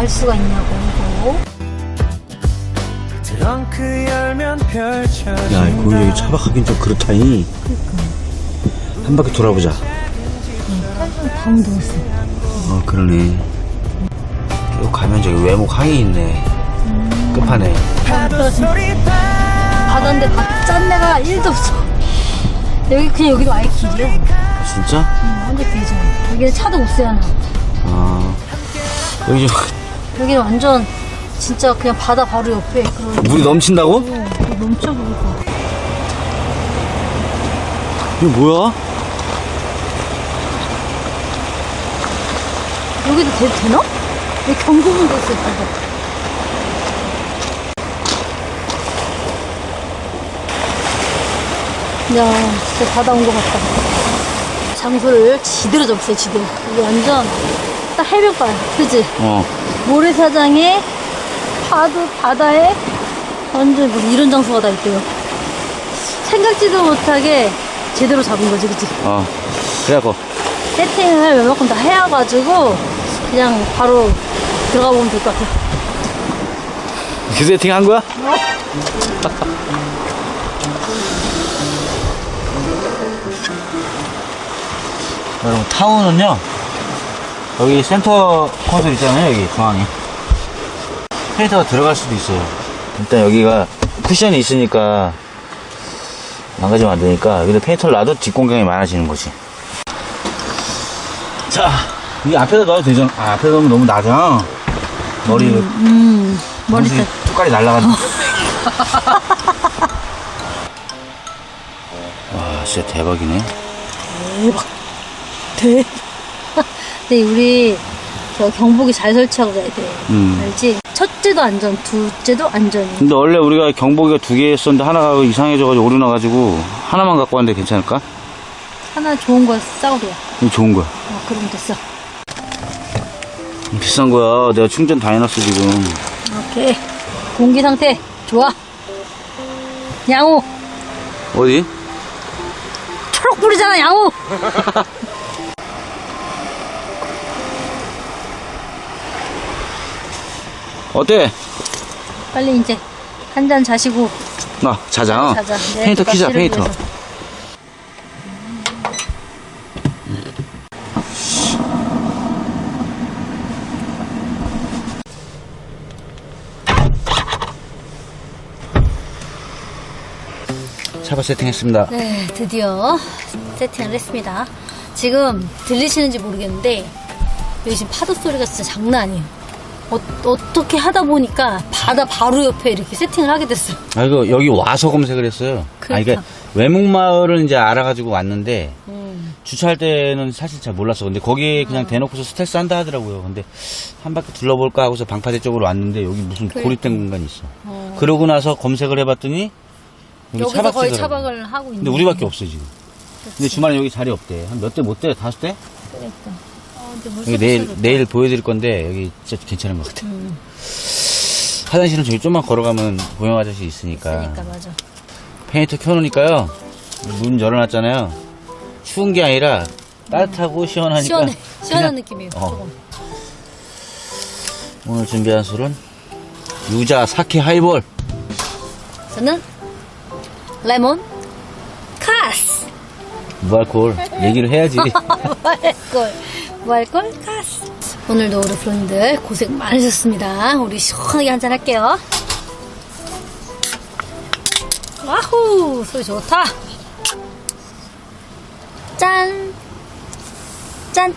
알 수가 있냐고 이거. 야, 여기 차박하긴 좀 그렇다니. 한 바퀴 돌아보자. 방 들었어. 어, 그러네. 쭉 가면 저기 외목 항이 있네. 끝판에. 소리 다 바다인데 바- 짠내가 1도 없어. 여기 그냥 여기도 아예 길이야. 아, 진짜? 응, 완전 길잖아. 여기는 차도 못 세워놔. 아. 여기 좀, 여기는 완전 진짜 그냥 바다 바로 옆에 그런 물이 넘친다고? 어, 넘쳐 보이고. 이게 뭐야? 여기도 돼도 되나? 여기 경고문도 있어, 이거. 야, 진짜 바다 온 것 같다. 장소를 지대로 잡았어요, 지대로. 이게 완전 딱 해변가야, 그지? 어. 모래사장에 파도 바다에 완전 뭐 이런 장소가 다 있대요. 생각지도 못하게 제대로 잡은 거지, 그치? 어. 그래갖고, 세팅을 웬만큼 다 해와가지고 그냥 바로 들어가 보면 될 것 같아. 그 세팅 한 거야? 여러분, 타운은요, 여기 센터 콘솔 있잖아요, 여기 중앙에. 페인터가 들어갈 수도 있어요. 일단 여기가 쿠션이 있으니까 망가지면 안 되니까 여기다 페인터를 놔도 뒷공경이 많아지는 거지. 자, 이 앞에다 넣어도 되잖아. 아, 앞에다 넣으면 너무 낮아. 머리, 음, 머리 머리 색. 뚜까리 날라가는. 와, 진짜 대박이네. 대박. 근데 우리 저 경보기 잘 설치하고 가야 돼. 음. 알지? 첫째도 안전, 둘째도 안전이. 근데 원래 우리가 경보기가 두 개 있었는데 하나가 이상해져가지고 오류 나가지고 하나만 갖고 왔는데 괜찮을까? 하나 좋은 거 돼. 이거 좋은 거야. 어, 그럼 됐어. 비싼 거야. 내가 충전 다 해놨어 지금. 오케이. 공기 상태 좋아. 양호. 어디? 초록 불이잖아, 양호. 어때? 빨리 이제 한 잔 자시고 나 자자. 자자. 네, 페인터 키자 낚시를 페인터. 위해서. 차바 세팅했습니다. 네, 드디어 세팅을 했습니다. 지금 들리시는지 모르겠는데 여기 지금 파도 소리가 진짜 장난 아니에요. 어, 떻게 하다 보니까 바다 바로 옆에 이렇게 세팅을 하게 됐어요. 아 이거 여기 와서 검색을 했어요. 아 이게 그러니까. 외목 마을을 이제 알아가지고 왔는데 음. 주차할 때는 사실 잘 몰랐어. 근데 거기 그냥 대놓고서 스트레스 한다 하더라고요. 근데 한 바퀴 둘러볼까 하고서 방파제 쪽으로 왔는데 여기 무슨 그러니까. 고립된 공간이 있어. 어. 그러고 나서 검색을 해봤더니 여기 여기서 거의. 차박을 하고 있는. 근데 우리밖에 없어 지금. 근데 주말에 여기 자리 없대. 한 몇 대 못 돼? 다섯 대? 그러니까. 어, 근데 여기 내일. 내일 보여드릴 건데 여기 진짜 괜찮은 것 같아. 음, 화장실은 저기 좀만 걸어가면 보영 아저씨 있으니까. 그러니까 맞아. 페인터 켜놓으니까요. 문 열어놨잖아요. 추운 게 아니라 따뜻하고 시원하니까. 시원해. 시원한 그냥- 느낌이에요. 어. 조금. 오늘 준비한 술은 유자 사케 하이볼. 저는 레몬 카스. 무알콜 얘기를 해야지. 무 무알콜 카스. 오늘도 우리 프로님들 고생 많으셨습니다. 우리 시원하게 한잔 할게요. 와후! 소리 좋다. 짠! 짠!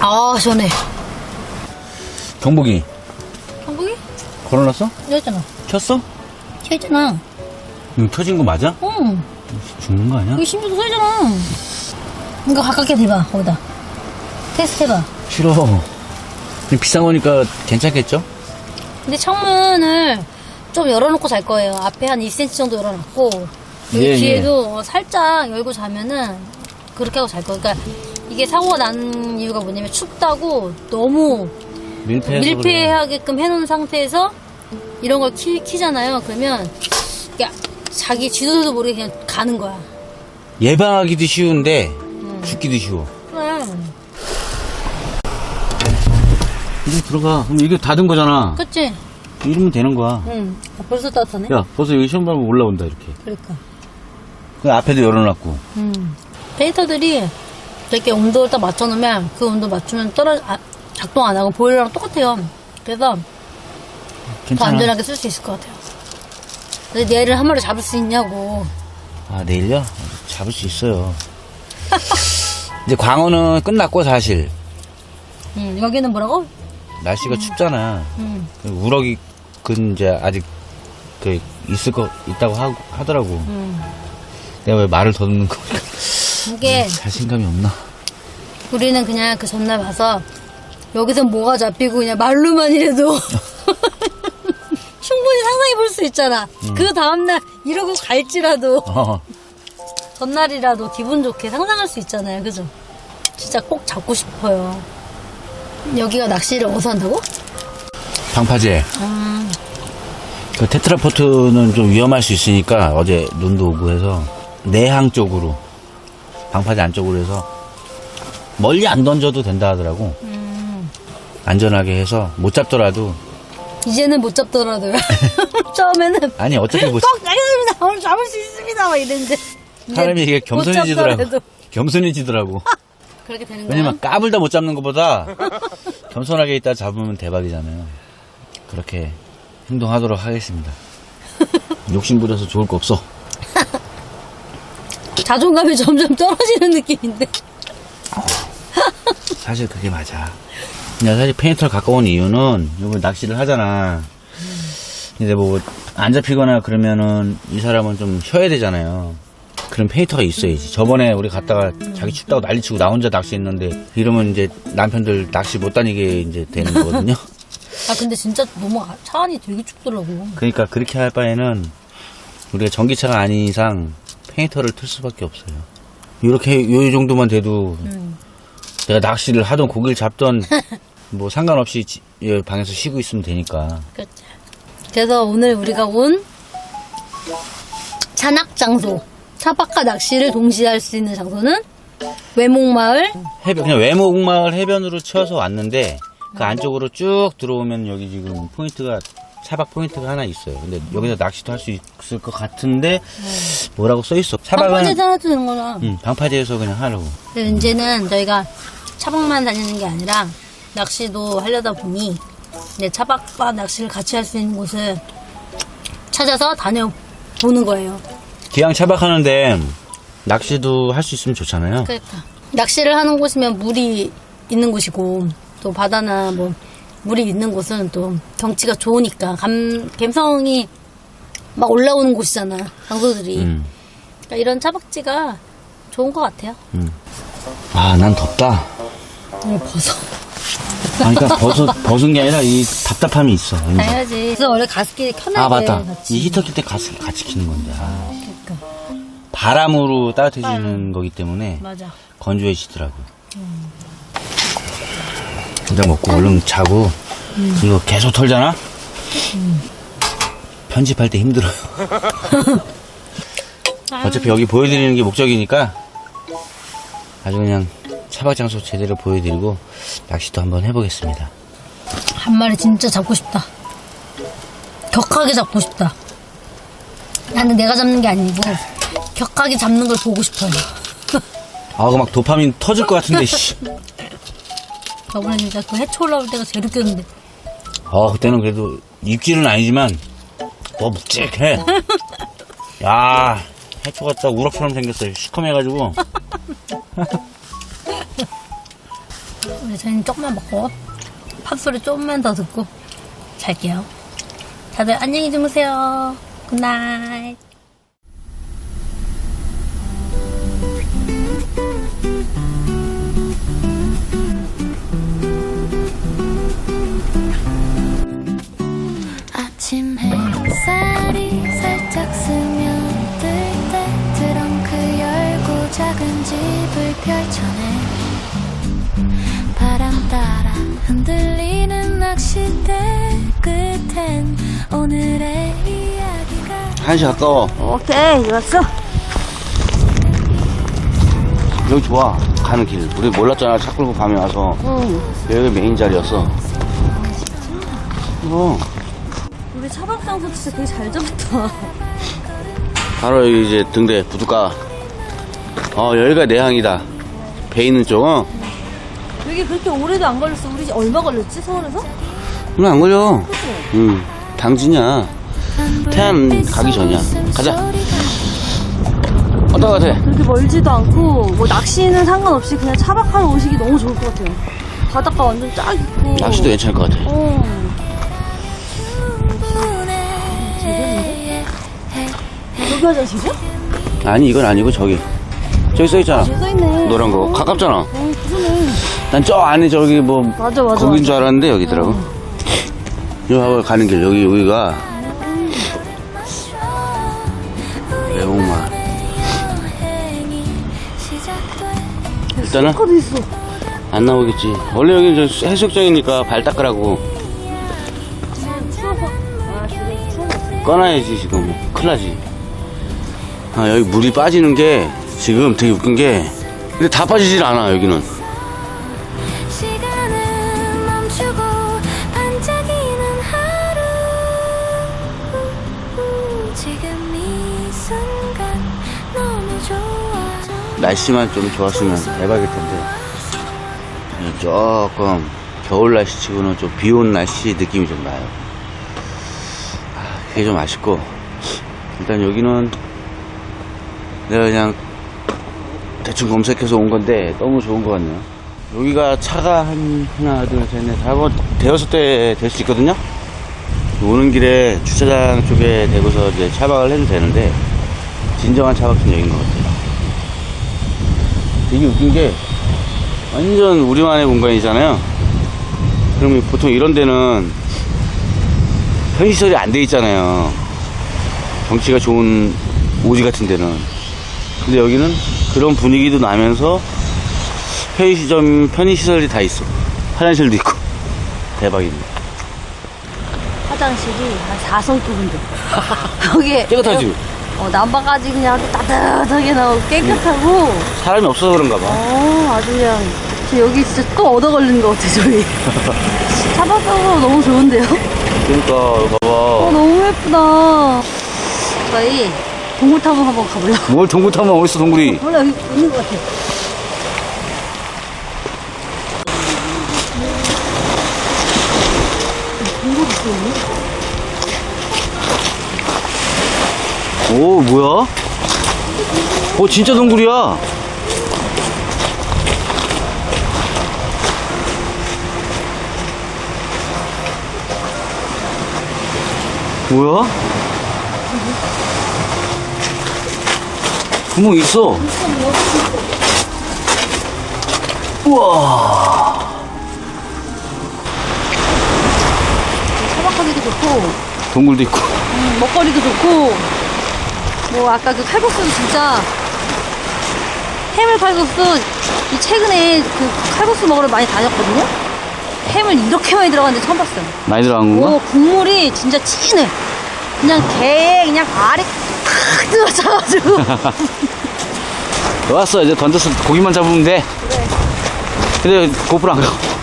아, 시원해. 경복이 한국이? 걸어놨어? 여기잖아. 켰어? 켜있잖아. 응, 켜진 거 맞아? 응. 죽는 거 아니야? 여기 심지어 써있잖아. 이거 가깝게 대봐, 거기다. 테스트 해봐. 싫어. 근데 비싼 거니까 괜찮겠죠? 근데 창문을 좀 열어놓고 잘 거예요. 앞에 한 2cm 정도 열어놨고, 여기 예, 뒤에도 살짝 열고 자면은 그렇게 하고 잘 거예요. 그러니까 이게 사고가 난 이유가 뭐냐면 춥다고 너무 밀폐해서 그래. 밀폐하게끔 해놓은 상태에서 이런 걸 키, 키잖아요. 그러면 이게 자기 지도도 모르게 그냥 가는 거야. 예방하기도 쉬운데 죽기도 쉬워. 그래. 이제 들어가. 그럼 이게 닫은 거잖아. 그치? 이러면 되는 거야. 응. 아, 벌써 따뜻하네? 야, 벌써 여기 시험 밟으면 올라온다, 이렇게. 그러니까. 그 앞에도 열어놨고. 음. 페인터들이 이렇게 온도를 딱 맞춰놓으면 그 온도 맞추면 떨어, 아, 작동 안 하고 보일러랑 똑같아요. 그래서 더 괜찮아. 안전하게 쓸 수 있을 것 같아요. 얘를 한 마리 잡을 수 있냐고. 아, 내일요? 잡을 수 있어요. 이제 광어는 끝났고, 사실. 음, 여기는 뭐라고? 날씨가 춥잖아. 음, 우럭이, 그, 이제, 아직, 그, 있을 거, 있다고 하, 하더라고. 음. 내가 왜 말을 더듬는 거. 이게 자신감이 없나? 우리는 그냥 그 전날 봐서 여기서 뭐가 잡히고 그냥 말로만이라도 볼수 있잖아. 그 다음날 이러고 갈지라도 어. 전날이라도 기분 좋게 상상할 수 있잖아요. 그죠? 진짜 꼭 잡고 싶어요. 여기가 낚시를 어디서 한다고? 방파제. 아, 그 테트라포트는 좀 위험할 수 있으니까 어제 눈도 오고 해서 내항 쪽으로 방파제 안쪽으로 해서 멀리 안 던져도 된다 하더라고 음, 안전하게 해서 못 잡더라도 이제는 못 잡더라도요. 처음에는 아니 어차피 뭐 꼭 알겠습니다. 오늘 잡을 수 있습니다. 막 이랬는데. 사람이 이게 못 겸손해지더라고 잡더라도 겸손해지더라고 그렇게 되는 거야. 왜냐면 까불다 못 잡는 것보다 겸손하게 있다 잡으면 대박이잖아요 그렇게 행동하도록 하겠습니다 욕심 부려서 좋을 거 없어 자존감이 점점 떨어지는 느낌인데. 사실 그게 맞아. 근데 사실 페인터를 갖고 온 이유는 이거 낚시를 하잖아. 근데 뭐 안 잡히거나 그러면은 이 사람은 좀 쉬어야 되잖아요. 그런 페인터가 있어야지. 저번에 우리 갔다가 자기 춥다고 난리치고 나 혼자 낚시했는데 이러면 이제 남편들 낚시 못 다니게 이제 되는 거거든요. 아 근데 진짜 너무 아- 차 안이 되게 춥더라고. 그러니까 그렇게 할 바에는 우리가 전기차가 아닌 이상 페인터를 틀 수밖에 없어요. 이렇게 요 정도만 돼도 음. 내가 낚시를 하던 고기를 잡던 뭐 상관없이 지- 예, 방에서 쉬고 있으면 되니까 그렇죠. 그래서 오늘 우리가 온 잔악 장소, 차박과 낚시를 동시에 할 수 있는 장소는 외목마을. 해변 그냥 외목마을 해변으로 치어서 왔는데 그 안쪽으로 쭉 들어오면 여기 지금 포인트가 차박 포인트가 하나 있어요. 근데 여기서 낚시도 할 수 있을 것 같은데 뭐라고 써 있어? 차박은 방파제도 하나 되는 거나. 음, 방파제에서 그냥 하려고. 근데 이제는 저희가 차박만 다니는 게 아니라 낚시도 하려다 보니 이제 차박과 낚시를 같이 할 수 있는 곳을 찾아서 다녀보는 거예요. 기왕 차박하는데 낚시도 할 수 있으면 좋잖아요. 그러니까 낚시를 하는 곳이면 물이 있는 곳이고 또 바다나 뭐 물이 있는 곳은 또 경치가 좋으니까 감 감성이 막 올라오는 곳이잖아 장소들이 음, 그러니까 이런 차박지가 좋은 것 같아요. 음. 아, 난 덥다. 오늘 벗어. 아, 그러니까 벗어, 벗은 게 아니라 이 답답함이 있어. 왠지. 당연하지. 그래서 원래 가습기 켜놔야 아, 돼. 맞다. 같이. 이 히터 킬때 같이, 같이 키는 건데. 아. 그러니까 바람으로 따뜻해지는 거기 때문에 맞아. 건조해지더라고. 일단 먹고 얼른 자고 이거 계속 털잖아. 편집할 때 힘들어요. 어차피 여기 보여드리는 게 목적이니까 아주 그냥 차박 장소 제대로 보여드리고 낚시도 한번 해보겠습니다. 한 마리 진짜 잡고 싶다. 격하게 잡고 싶다. 나는 내가 잡는 게 아니고 격하게 잡는 걸 보고 싶어요. 아, 그 막 도파민 터질 것 같은데, 씨. 저번에 진짜 그 해초 올라올 때가 제일 웃겼는데. 어, 그때는 그래도 입질은 아니지만 더 묵직해. 야, 해초가 딱 우럭처럼 생겼어요. 시커매가지고. 우리 저희는 조금만 먹고 팝소리 조금만 더 듣고 잘게요. 다들 안녕히 주무세요. 굿나잇. 한시 가까워. 오케이, 왔어. 여기 좋아. 가는 길. 우리 몰랐잖아. 차 끌고 밤에 와서. 응. 여기가 메인 자리였어. 어. 우리 차박 장소 진짜 되게 잘 잡았다. 바로 여기 이제 등대 부둣가. 어, 여기가 내항이다. 배 있는 쪽, 어? 여기 그렇게 오래도 안 걸렸어. 우리 얼마 걸렸지, 서울에서? 오늘 안 걸려. 응. 당진이야. 태안 가기 전이야. 가자. 어떤 거 같아? 그렇게 멀지도 않고, 뭐 낚시는 상관없이 그냥 차박하러 오시기 너무 좋을 것 같아요. 바닷가 완전 쫙 있고. 낚시도 괜찮을 것 같아. 어. 여기 화장실이야? 아니, 이건 아니고 저기. 저기 써있잖아. 써있네. 노란 거. 가깝잖아. 어, 그러네. 난 저 안에 저기 뭐 맞아, 맞아. 거긴. 줄 알았는데 여기더라고. 여기 봐봐 가는 길 여기 여기가 일단은 있어? 안 나오겠지. 원래 여기 저 해수욕장이니까 발 닦으라고. 아. 추워. 꺼놔야지 지금 큰일 나지. 아 여기 물이 빠지는 게 지금 되게 웃긴 게 근데 다 빠지질 않아 여기는. 날씨만 좀 좋았으면 대박일 텐데. 조금 겨울 날씨 치고는 좀 비 온 날씨 느낌이 좀 나요. 아, 그게 좀 아쉽고. 일단 여기는 내가 그냥 대충 검색해서 온 건데 너무 좋은 것 같네요. 여기가 차가 한 하나 둘셋넷 다섯 대여섯 대 될 수 있거든요. 오는 길에 주차장 쪽에 대고서 이제 차박을 해도 되는데 진정한 차박지는 여긴 것 같아요 되게 웃긴 게 완전 우리만의 공간이잖아요. 그러면 보통 이런 데는 편의시설이 안 돼 있잖아요. 경치가 좋은 오지 같은 데는. 근데 여기는 그런 분위기도 나면서 편의시점, 편의시설이 다 있어. 화장실도 있고. 대박입니다. 화장실이 한 4성급인데. 여기에. 깨끗하지? 어, 난방까지 그냥 아주 따뜻하게 나오고 깨끗하고. 사람이 없어서 그런가 봐. 어, 아주 그냥. 저 여기 진짜 또 얻어 걸리는 것 같아, 저희. 차박하고 너무 좋은데요? 그러니까, 어, 봐봐. 너무 예쁘다. 저희 동굴타고 한번 가보려고. 뭘 동굴 타면 어딨어, 동굴이. 원래 여기 있는 것 같아. 오 뭐야? 오 진짜 동굴이야. 뭐야? 구멍 있어. 우와. 차박하기도 좋고, 동굴도 있고. 음, 먹거리도 좋고, 뭐, 아까 그 칼국수도 진짜, 해물 칼국수, 이 최근에 그 칼국수 먹으러 많이 다녔거든요? 해물 이렇게 많이 들어갔는데 처음 봤어요. 많이 들어간 건가? 오, 국물이 진짜 진해. 그냥 개에 그냥 알이 팍 들어차가지고. 왔어 이제 던져서 고기만 잡으면 돼. 근데 고프로 안 가고.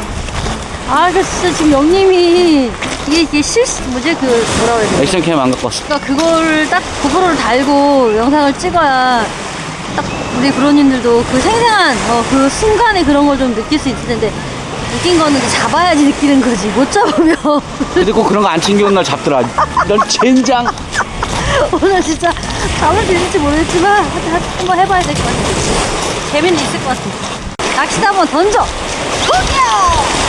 아, 그 진짜 지금 영님이 이게, 이게 실시, 뭐지? 그, 뭐라고 해야 되나? 액션캠 안 갖고 왔어. 그러니까 그거를 딱 고프로를 달고 영상을 찍어야 딱 우리 브로님들도 그 생생한 어, 그 순간에 그런 걸 좀 느낄 수 있을 텐데 웃긴 거는 이제 잡아야지 느끼는 거지 못 잡으면 근데 꼭 그런 거 안 챙겨온 날 잡더라. 넌 젠장. 오늘 진짜 잡을 수 있을지 모르겠지만 하여튼 한- 한번 해봐야 될 것 같아 재미는 있을 것 같아 낚시도 한번 던져 던져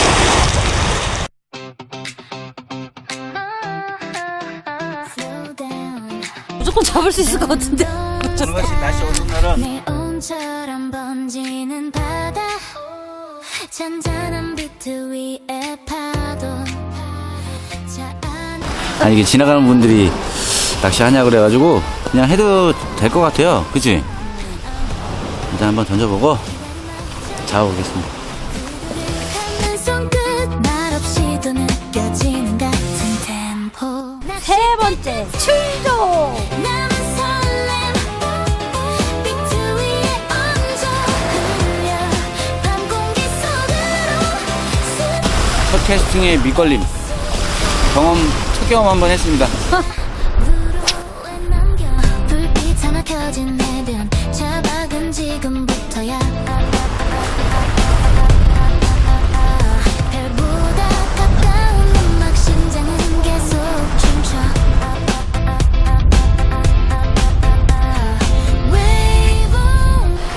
무조건 잡을 수 있을 것 같은데. 날씨 어두운 날은? 네온처럼 번지는 바다. 잔잔한 비트 위에 파도. 자 안에 아니 이게 지나가는 분들이 낚시하냐 그래가지고 그냥 해도 될 것 같아요. 그치? 일단 한번 던져보고 잡아보겠습니다 캐스팅의 밑걸림 경험 첫 경험 한번 했습니다.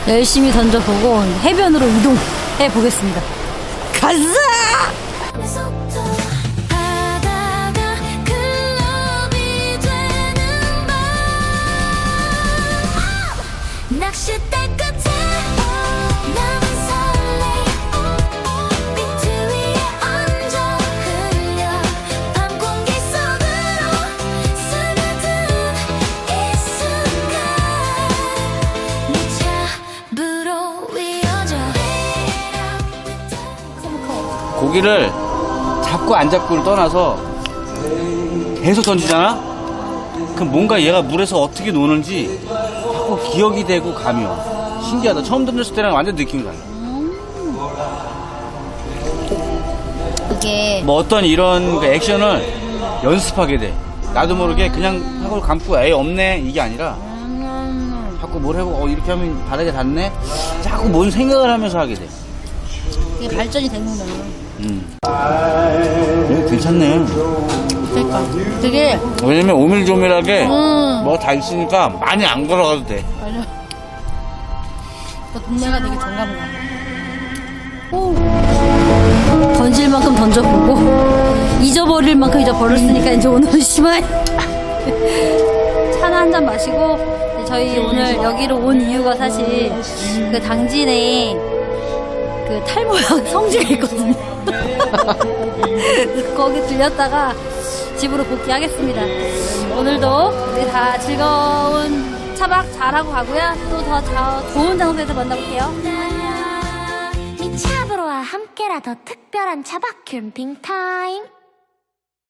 열심히 던져보고 해변으로 이동해 보겠습니다. 가자! 고기를 잡고 안 잡고를 떠나서 계속 던지잖아? 그럼 뭔가 얘가 물에서 어떻게 노는지 자꾸 기억이 되고 감이 와. 신기하다. 처음 던졌을 때랑 완전 느낌이 달라. 이게 뭐 어떤 이런 그 액션을 연습하게 돼. 나도 모르게 그냥 하고 감고 애 없네 이게 아니라 자꾸 뭘 해보고 어, 이렇게 하면 바닥에 닿네? 자꾸 뭔 생각을 하면서 하게 돼. 이게 발전이 되는구나. 음. 이거 괜찮네. 그러니까 되게 왜냐면 오밀조밀하게 음. 뭐가 다 있으니까 많이 안 걸어가도 돼. 맞아. 그 동네가 되게 정감 가. 오. 던질 만큼 던져보고 잊어버릴 만큼 잊어버렸으니까 이제 오늘은 심한 차나 한 잔 마시고 이제 저희 오늘 여기로 온 이유가 사실 그 당진에 그 탈모약 성지가 있거든요. 거기 들렸다가 집으로 복귀하겠습니다. 오늘도 다 즐거운 차박 잘하고 가고요. 또 더 좋은 장소에서 만나볼게요. 네 차브로와 함께라 더 특별한 차박 캠핑 타임